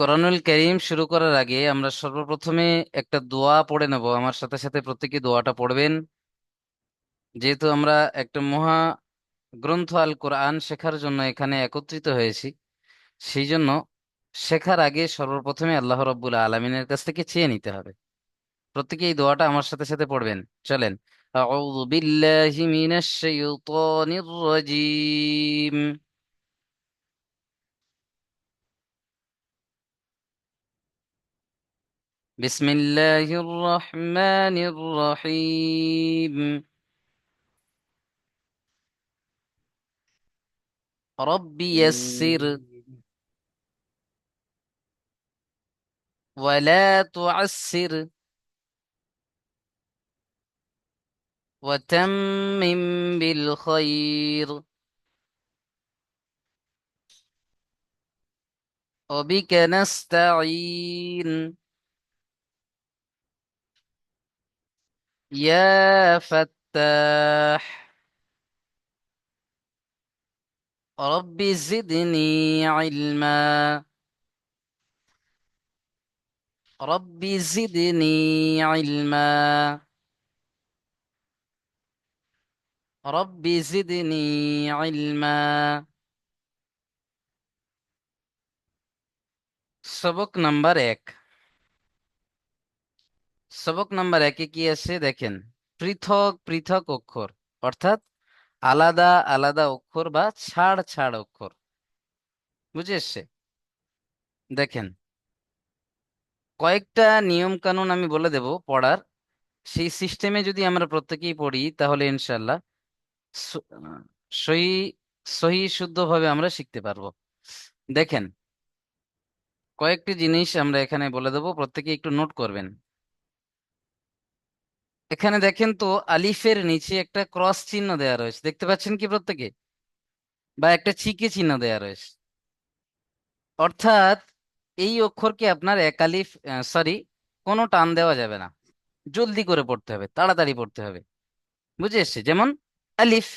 কোরআনুল কারীম শুরু করার আগে আমরা সর্বপ্রথমে একটা দোয়া পড়ে নেব। আমার সাথে সাথে প্রত্যেকে দোয়াটা পড়বেন। যেহেতু আমরা একটা মহা গ্রন্থ আল কোরআন শেখার জন্য এখানে একত্রিত হয়েছি, সেই জন্য শেখার আগে সর্বপ্রথমে আল্লাহ রব্বুল আলমিনের কাছ থেকে চেয়ে নিতে হবে। প্রত্যেকে এই দোয়াটা আমার সাথে সাথে পড়বেন। চলেন। আউযু বিল্লাহি মিনাশ শাইতানির রাজীম। بسم الله الرحمن الرحيم. رب يسر. ولا تعسر. وتمم بالخير. وبك نستعين. يا فتاح. ربي زدني علما. ربي زدني علما. ربي زدني علما. سبق نمبر ایک. সবক নাম্বার একে কি আছে দেখেন পৃথক পৃথক অক্ষর অর্থাৎ আলাদা আলাদা অক্ষর বা ছাড় ছাড় অক্ষর বুঝে এসছে দেখেন কয়েকটা নিয়ম কানুন আমি বলে দেব পড়ার সেই সিস্টেমে যদি আমরা প্রত্যেকেই পড়ি, তাহলে ইনশাল্লাহ সহি সহি শুদ্ধভাবে আমরা শিখতে পারব। দেখেন, কয়েকটি জিনিস আমরা এখানে বলে দেবো প্রত্যেকে একটু নোট করবেন। এখানে দেখেন তো আলিফের নিচে একটা ক্রস চিহ্ন দেওয়া রয়েছে। দেখতে পাচ্ছেন কি প্রত্যেকে? বা একটা চিকে চিহ্ন দেয়া রয়েছে। অর্থাৎ এই অক্ষরকে আপনার এক আলিফ সরি কোনো টান দেওয়া যাবে না। জলদি করে পড়তে হবে, তাড়াতাড়ি পড়তে হবে। বুঝে এসছে? যেমন আলিফ।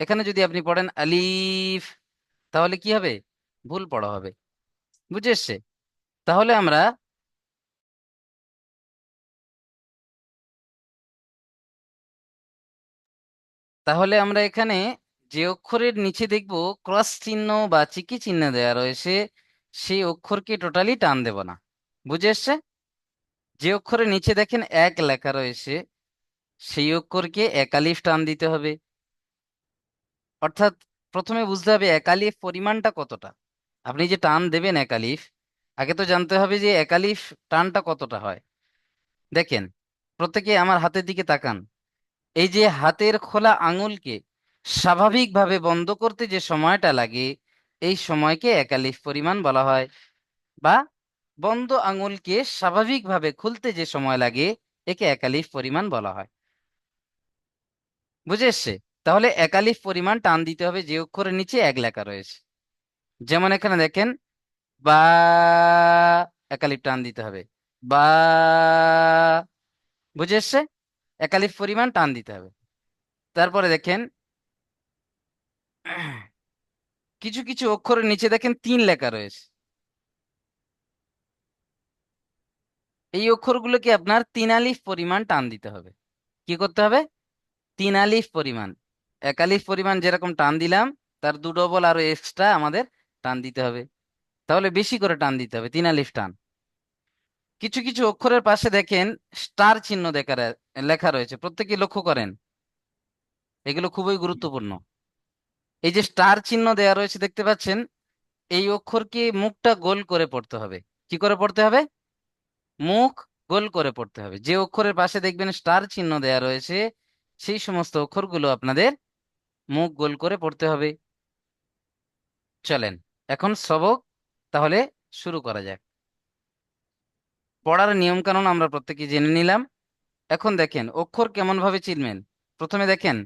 এখানে যদি আপনি পড়েন আলিফ, তাহলে কি হবে? ভুল পড়া হবে। বুঝে এসছে? তাহলে আমরা তাহলে আমরা এখানে যে অক্ষরের নিচে দেখব, ক্রস চিহ্ন বা চিকি চিহ্ন দেওয়া রয়েছে, সেই অক্ষরকে টোটালি টান দেব না। বুঝে এসছে? যে অক্ষরের নিচে দেখেন এক লেখা রয়েছে, সেই অক্ষরকে একালিফ টান দিতে হবে। অর্থাৎ প্রথমে বুঝতে হবে একালিফ পরিমাণটা কতটা। আপনি যে টান দেবেন একালিফ, আগে তো জানতে হবে যে একালিফ টানটা কতটা হয়। দেখেন, প্রত্যেকে আমার হাতের দিকে তাকান। এই যে হাতের খোলা আঙুলকে স্বাভাবিকভাবে বন্ধ করতে যে সময়টা লাগে, এই সময়কে একালিফ পরিমাণ বলা হয়। বা বন্ধ আঙুলকে স্বাভাবিকভাবে খুলতে যে সময় লাগে, একে একালিফ পরিমাণ বলা হয়। বুঝে এসছে? তাহলে একালিফ পরিমাণ টান দিতে হবে যে অক্ষরের নিচে এক লেখা রয়েছে। যেমন এখানে দেখেন, বা একালিফ টান দিতে হবে। বা, বুঝে এসছে? একালিফ পরিমাণ টান দিতে হবে। তারপরে দেখেন, কিছু কিছু অক্ষরের নিচে দেখেন তিন লেখা রয়েছে। এই অক্ষরগুলোকে আপনার তিন আলিফ পরিমাণ টান দিতে হবে। কি করতে হবে? তিন আলিফ পরিমাণ। এক আলিফ পরিমাণ যেরকম টান দিলাম, তার দু ডবল আরও এক্সট্রা আমাদের টান দিতে হবে। তাহলে বেশি করে টান দিতে হবে তিন আলিফ টান। কিছু কিছু অক্ষরের পাশে দেখেন স্টার চিহ্ন দেখা লেখা রয়েছে। প্রত্যেকে লক্ষ্য করেন। এগুলো খুবই গুরুত্বপূর্ণ। এই যে স্টার চিহ্ন দেয়া রয়েছে দেখতে পাচ্ছেন, এই অক্ষরকে মুখটা গোল করে পড়তে হবে। কি করে পড়তে হবে? মুখ গোল করে পড়তে হবে। যে অক্ষরের পাশে দেখবেন স্টার চিহ্ন দেয়া রয়েছে, সেই সমস্ত অক্ষরগুলো আপনাদের মুখ গোল করে পড়তে হবে। চলেন, এখন সবক তাহলে শুরু করা যাক। পড়ার নিয়ম কানুন আমরা প্রত্যেকে জেনে নিলাম। এখন দেখেন, অক্ষর কেমন ভাবে চিনবেন? প্রথমে দেখেন,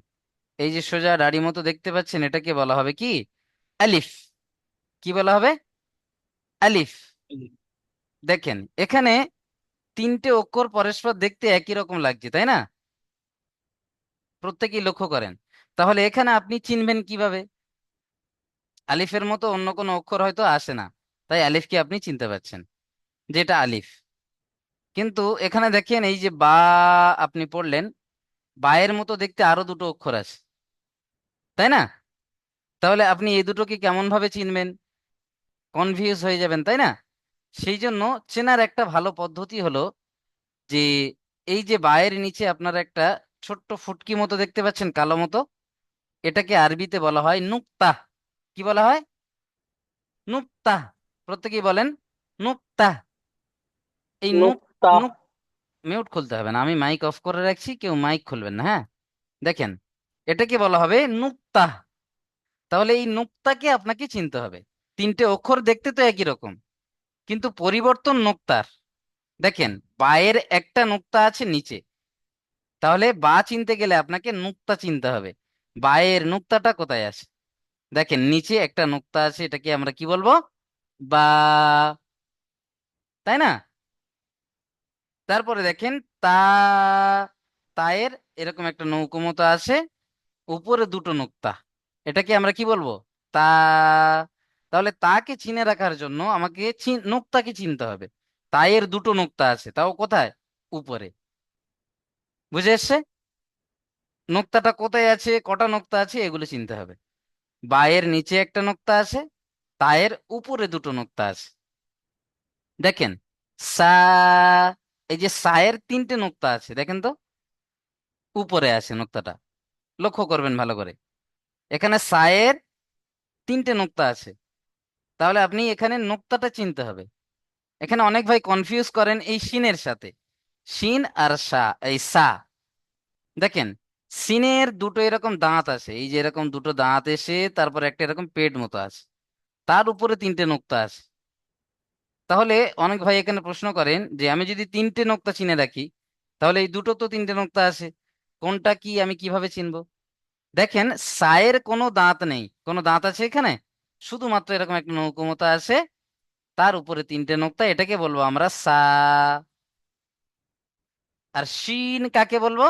এই যে সোজা দাড়ি মতো দেখতে পাচ্ছেন, এটাকে বলা হবে কি? আলিফ। কি বলা হবে? আলিফ। দেখেন, এখানে তিনটে অক্ষর পরস্পর দেখতে একই রকম লাগছে, তাই না? প্রত্যেকেই লক্ষ্য করেন। তাহলে এখানে আপনি চিনবেন কীভাবে? আলিফের মতো অন্য কোনো অক্ষর হয়তো আসে না, তাই আলিফকে আপনি চিনতে পারছেন, যেটা আলিফ। কিন্তু এখানে দেখেন এই যে বা আপনি পড়লেন, বায়ের মতো দেখতে আরও দুটো অক্ষর আছে। তাই না? তাহলে আপনি এই দুটোকে কেমন ভাবে চিনবেন? কনফিউজ হয়ে যাবেন, তাই না? সেই জন্য চেনার একটা ভালো পদ্ধতি হলো যে, এই যে বায়ের নিচে আপনারা একটা ছোট্ট ফুটকি মতো দেখতে পাচ্ছেন, কালো মতো, এটাকে আরবিতে বলা হয় নুক্তা। কি বলা হয়? নুক্তা। প্রত্যেকেই বলেন নুক্তা। এই নুক মিউট খুলতে হবে না। আমি মাইক অফ করে রাখছি কেউ মাইক খুলবেন না হ্যাঁ? দেখেন এটাকে বলা হবে নুক্তা। তাহলে এই নুক্তাকে আপনাকে চিনতে হবে। তিনটে অক্ষর দেখতে তো একই রকম কিন্তু পরিবর্তন নুক্তার। দেখেন বায়ের একটা নুক্তা আছে নিচে। তাহলে বা চিনতে গেলে আপনাকে নুক্তা চিনতে হবে। বায়ের নুক্তাটা কোথায় আছে? দেখেন নিচে একটা নুক্তা আছে এটাকে আমরা কি বলব? বা তাই না? তারপরে দেখেন তা, তায়ের এরকম একটা নৌকো মতো আছে, উপরে দুটো নুক্তা। এটাকে আমরা কি বলব? তা, তাহলে তাকে চিনে রাখার জন্য আমাকে নুক্তাকে চিনতে হবে। তায়ের দুটো নুক্তা আছে, তাও কোথায়? উপরে। বুঝে এসছে? নুক্তাটা কোথায় আছে, কটা নুক্তা আছে, এগুলো চিনতে হবে। বায়ের নিচে একটা নুক্তা আছে, তায়ের উপরে দুটো নুক্তা আছে। দেখেন, সা এই যে সায়ের তিনটে নোক্তা আছে, দেখেন তো? উপরে আছে নোক্তাটা। লক্ষ্য করবেন ভালো করে। এখানে সায়ের তিনটে নোক্তা আছে। তাহলে আপনি এখানে নোক্তাটা চিনতে হবে। এখানে অনেক ভাই কনফিউজ করেন এই শিনের সাথে। শিন আর সা, এই সা। দেখেন, সিনের দুটো এরকম দাঁত আছে। এই যে এরকম দুটো দাঁত এসে তারপর একটা এরকম পেট মতো আছে। তার উপরে তিনটে নোক্তা আছে। তাহলে অনেক ভাই এখানে প্রশ্ন করেন যে আমি যদি তিনটে নোক্তা চিনে রাখি তাহলে এই দুটো তো তিনটে নোক্তা আছে, কোনটা কি আমি কীভাবে চিনবো? দেখেন, সায়ের কোনো দাঁত নেই, কোনো দাঁত আছে এখানে? শুধুমাত্র এরকম একটা নৌকোমতা আছে, তার উপরে তিনটে নোক্তা, এটাকে বলব আমরা সা। আর শিন কাকে বলব?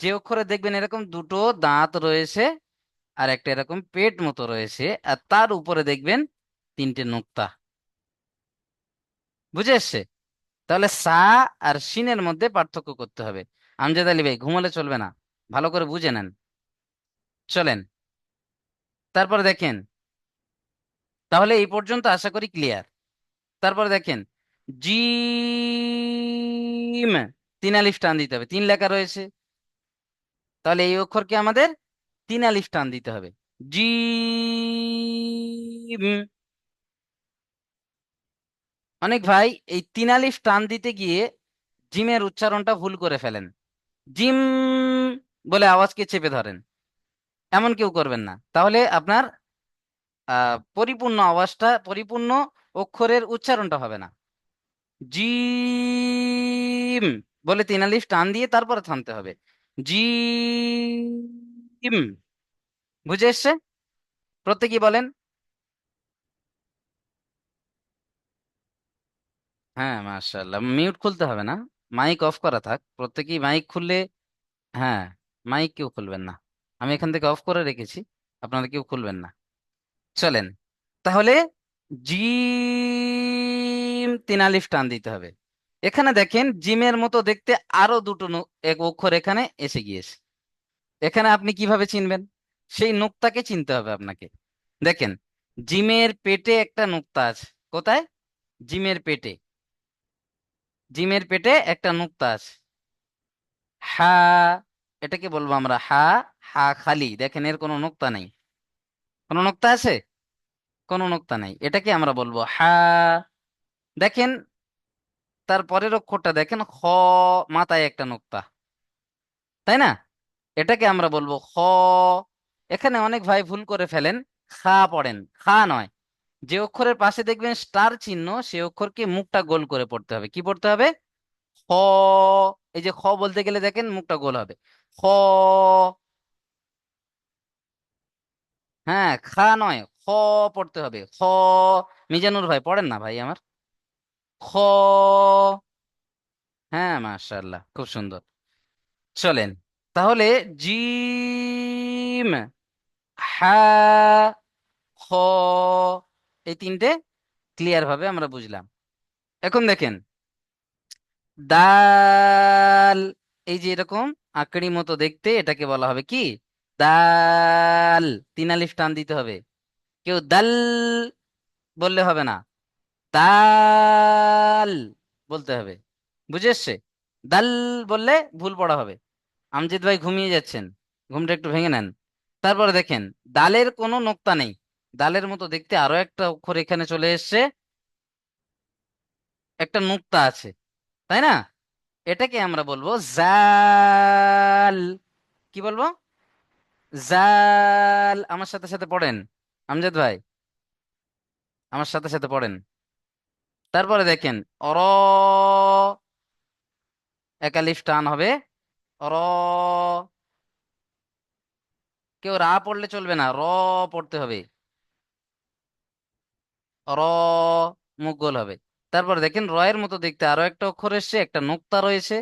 যে অক্ষরে দেখবেন এরকম দুটো দাঁত রয়েছে আর একটা এরকম পেট মতো রয়েছে, আর তার উপরে দেখবেন তিনটে নোক্তা। বুঝে এসছে? তাহলে সা আর সিনের মধ্যে পার্থক্য করতে হবে। আমজাদ আলী ভাই, ঘুমালে চলবে না। ভালো করে বুঝে নেন। চলেন। তারপর দেখেন। তাহলে এই পর্যন্ত আশা করি ক্লিয়ার তারপরে দেখেন। জিম। তিন আলিফ টান দিতে হবে। তিন লেখা রয়েছে। তাহলে এই অক্ষরকে আমাদের? তিন আলিফ টান দিতে হবে। জিম। অনেক ভাই, এই তিন আলিফ টান দিতে গিয়ে জিমের উচ্চারণটা ভুল করে ফেলেন। জিম বলে আওয়াজকে চেপে ধরেন। এমন কেউ করবেন না। তাহলে আপনার পরিপূর্ণ আওয়াজটা, পরিপূর্ণ অক্ষরের উচ্চারণটা হবে না। জিম বলে তিন আলিফ টান দিয়ে তারপরে থামতে হবে। জিম। বুঝে এসছে? প্রত্যেকেই বলেন হ্যাঁ মাশাআল্লাহ। মিউট খুলতে হবে না। মাইক অফ করা থাক। প্রত্যেকেই মাইক খুললে হ্যাঁ মাইক কেউ খুলবেন না। আমি এখান থেকে অফ করে রেখেছি। আপনারা কেউ খুলবেন না। চলেন। তাহলে জিম তিন আলিফ টান দিতে হবে। এখানে দেখেন, জিমের মতো দেখতে আরও দুটো এক অক্ষর এখানে এসে গিয়েছে। এখানে আপনি কীভাবে চিনবেন? সেই নুক্তাকে চিনতে হবে আপনাকে। দেখেন, জিমের পেটে একটা নুক্তা আছে। কোথায়? জিমের পেটে। জিমের পেটে একটা নুক্তা আছে। হা, এটাকে বলব আমরা হা হা খালি। দেখেন, এর কোনো নুক্তা নেই। কোনো নুক্তা আছে? কোনো নুক্তা নাই। এটাকে আমরা বলব হা। দেখেন, তার পরের অক্ষরটা দেখেন, খ মাথায় একটা নুক্তা। তাই না? এটাকে আমরা বলব খ। এখানে অনেক ভাই ভুল করে ফেলেন। খা পড়েন। খা নয়। যে অক্ষরের পাশে দেখবেন স্টার চিহ্ন, সে অক্ষরকে মুখটা গোল করে পড়তে হবে। কি পড়তে হবে? খ এই যে খ বলতে গেলে দেখেন মুখটা গোল হবে। খ হ্যাঁ খা নয়, খ পড়তে হবে। খ, মিজানুর ভাই, পড়েন না ভাই আমার? খ হ্যাঁ মাশাআল্লাহ, খুব সুন্দর। চলেন, তাহলে জিম হা খ এই তিনটে ক্লিয়ার ভাবে আমরা বুঝলাম। এখন দেখেন, দাল, এই যে এরকম আকড়ি মতো দেখতে, এটাকে বলা হবে কি? দাল, তিন আলিফ টান দিতে হবে। কেউ দাল বললে হবে না, দাল বলতে হবে। বুঝে এসছে? দাল বললে ভুল পড়া হবে। আমজিদ ভাই ঘুমিয়ে যাচ্ছেন, ঘুমটা একটু ভেঙে নেন। তারপরে দেখেন, দালের কোনো নোক্তা নেই। দালের মতো দেখতে আরও একটা অক্ষর এখানে চলে এসছে। একটা নোক্তা আছে, তাই না? এটাকে আমরা বলব জাল। কি বলব? জাল। আমার সাথে সাথে পড়েন, আমজাদ ভাই। আমার সাথে সাথে পড়েন। তারপরে দেখেন, অর। একালিফ টান হবে। অর। কেউ রা পড়লে চলবে না, র পড়তে হবে। র মুখ গোল হবে। তারপর দেখেন রয়ের মতো দেখতে আরও একটা অক্ষর এসছে, একটা নোক্তা রয়েছে।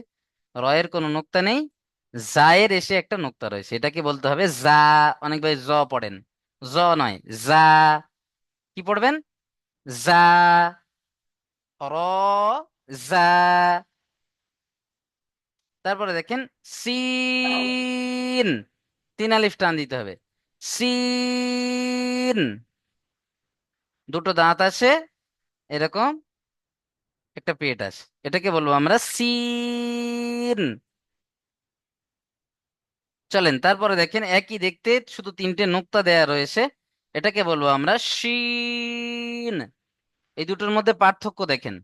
রয়ের কোনো নোক্তা নেই, জায়ের এসে একটা নোক্তা রয়েছে। এটাকে বলতে হবে জা অনেক ভাই জ পড়েন। জ নয় জা কি পড়বেন? জা র জা তারপরে দেখেন সিন। তিন আলিফ টান দিতে হবে। সিন। দুটো দাঁত আছে, এরকম একটা পেট আছে। এটাকে বলব আমরা সিন। চলেন, তারপরে দেখেন, একই দেখতে শুধু তিনটে নোক্তা দেয়া রয়েছে। এটাকে বলব আমরা সিন। এই দুটোর মধ্যে পার্থক্য দেখেন।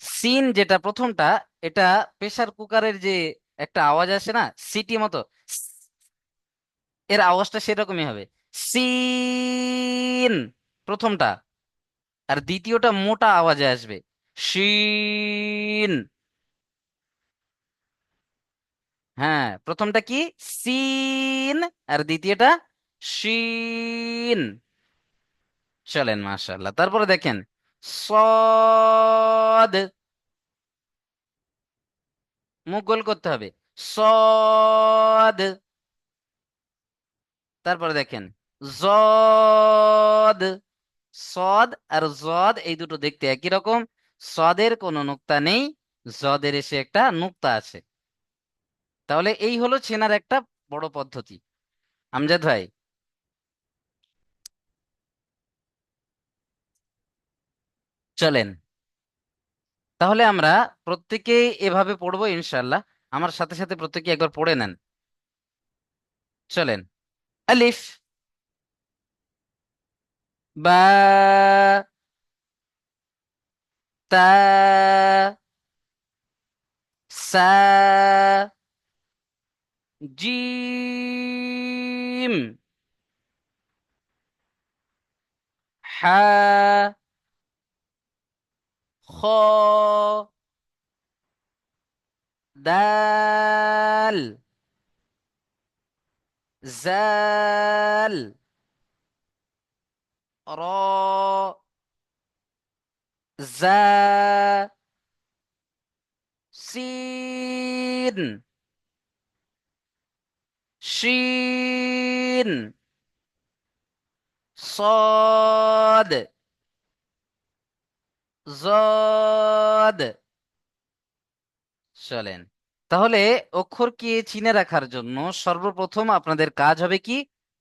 সিন যেটা প্রথমটা, এটা প্রেসার কুকারের যে একটা আওয়াজ আসে না, সিটি মতো, এর আওয়াজটা সেরকমই হবে। সিন প্রথমটা। আর দ্বিতীয়টা মোটা আওয়াজে আসবে। শিন। হ্যাঁ প্রথমটা কি? সিন। আর দ্বিতীয়টা শিন। চলেন, মাশাআল্লাহ। তারপরে দেখেন, সদ। মুখ গোল করতে হবে। সদ। তারপরে দেখেন, জদ। সদ আর জদ এই দুটো দেখতে একই রকম। সদের কোনো নুক্তা নেই, জদের এসে একটা নুক্তা আছে। তাহলে এই হলো চেনার একটা বড় পদ্ধতি। আমজাদ ভাই। চলেন। তাহলে আমরা প্রত্যেকেই এভাবে পড়ব ইনশাল্লাহ আমার সাথে সাথে প্রত্যেকে একবার পড়ে নেন। চলেন। আলিফ। বা তা সা জিম হা খ দাল জাল র জা সিন শিন صاد জদ চলেন তাহলে অক্ষরকে চিনে রাখার জন্য সর্বপ্রথম আপনাদের কাজ হবে কি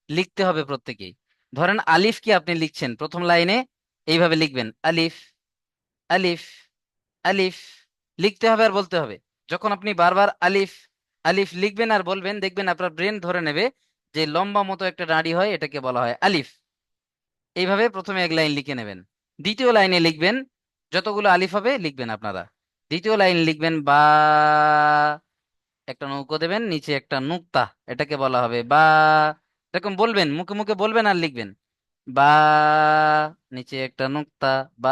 লিখতে হবে প্রত্যেকেই ধরেন আলিফ কি আপনি লিখছেন? প্রথম লাইনে এইভাবে লিখবেন, আলিফ আলিফ আলিফ, লিখতে হবে আর বলতে হবে। যখন আপনি বারবার আলিফ আলিফ লিখবেন আর বলবেন, দেখবেন আপনার ব্রেন ধরে নেবে যে লম্বা মতো একটা দাঁড়ি হয়, এটাকে বলা হয় আলিফ। এইভাবে প্রথমে এক লাইন লিখে নেবেন। দ্বিতীয় লাইনে লিখবেন, যতগুলো আলিফ হবে লিখবেন আপনারা। দ্বিতীয় লাইন লিখবেন, বা, একটা নৌকো দেবেন, নিচে একটা নুক্তা, এটাকে বলা হবে বা এরকম বলবেন, মুখে মুখে বলবেন আর লিখবেন। বা নিচে একটা নুক্তা, বা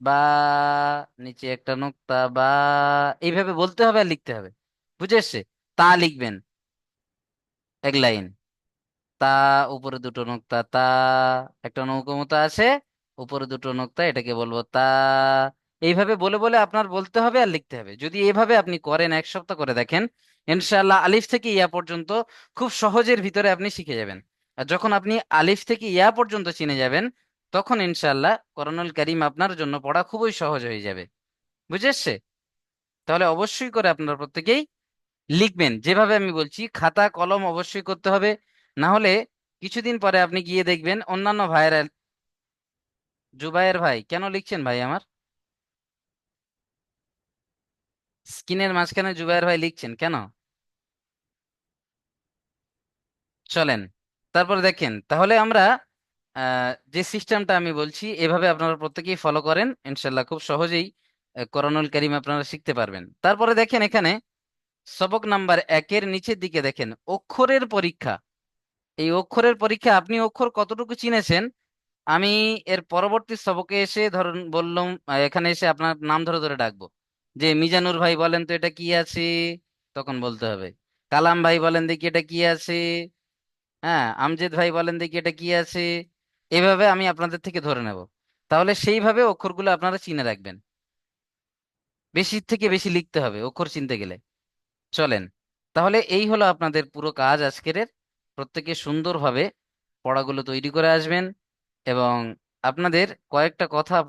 বা নিচে একটা নুক্তা, বা এইভাবে বলতে হবে আর লিখতে হবে। বুঝে এসছে? তা লিখবেন। এক লাইন। তা, উপরে দুটো নোক্তা, তা, একটা নৌকো মতো আছে, উপরে দুটো নোক্তা, এটাকে বলব তা। এইভাবে বলে বলে আপনার বলতে হবে আর লিখতে হবে। যদি এইভাবে আপনি করেন, এক সপ্তাহ করে দেখেন ইনশাআল্লাহ আলিফ থেকে ইয়া পর্যন্ত খুব সহজের ভিতরে আপনি শিখে যাবেন। আর যখন আপনি আলিফ থেকে ইয়া পর্যন্ত চিনে যাবেন, তখন ইনশাআল্লাহ কোরআনুল কারীম আপনার জন্য পড়া খুবই সহজ হয়ে যাবে। বুঝে এসছে তাহলে অবশ্যই করে আপনারা প্রত্যেকেই লিখবেন। যেভাবে আমি বলছি, খাতা, কলম অবশ্যই করতে হবে। না হলে কিছুদিন পরে আপনি গিয়ে দেখবেন অন্যান্য ভাইয়েরা জুবাইয়ের ভাই, কেন লিখছেন ভাই আমার? স্ক্রিনের মাঝখানে জুবায়ের ভাই লিখছেন, কেন? চলেন, তারপর দেখেন, তাহলে আমরা যে সিস্টেমটা আমি বলছি, এভাবে আপনারা প্রত্যেকেই ফলো করেন, ইনশাল্লাহ খুব সহজেই কোরআনুল কারীম আপনারা শিখতে পারবেন। তারপরে দেখেন এখানে, সবক নাম্বার একের নিচের দিকে দেখেন, অক্ষরের পরীক্ষা। এই অক্ষরের পরীক্ষা আপনি অক্ষর কতটুকু চিনেছেন? আমি এর পরবর্তী সবকে এসে ধরুন বললাম এখানে এসে আপনার নাম ধরে ধরে ডাকবো। যে মিজানুর ভাই বলেন তো এটা কি আছে? তখন বলতে হবে। কালাম ভাই বলেন দেখি এটা কি আছে? হ্যাঁ আমজেদ ভাই বলেন দেখি এটা কি আছে? এভাবে আমি আপনাদের থেকে ধরে নেব। তাহলে সেইভাবে অক্ষরগুলো আপনারা চিনে রাখবেন। বেশি থেকে বেশি লিখতে হবে অক্ষর চিনতে গেলে। চলেন, তাহলে এই হলো আপনাদের পুরো কাজ আজকের। প্রত্যেকে সুন্দরভাবে পড়াগুলো তৈরি করে আসবেন এবং আপনাদের কয়েকটা কথা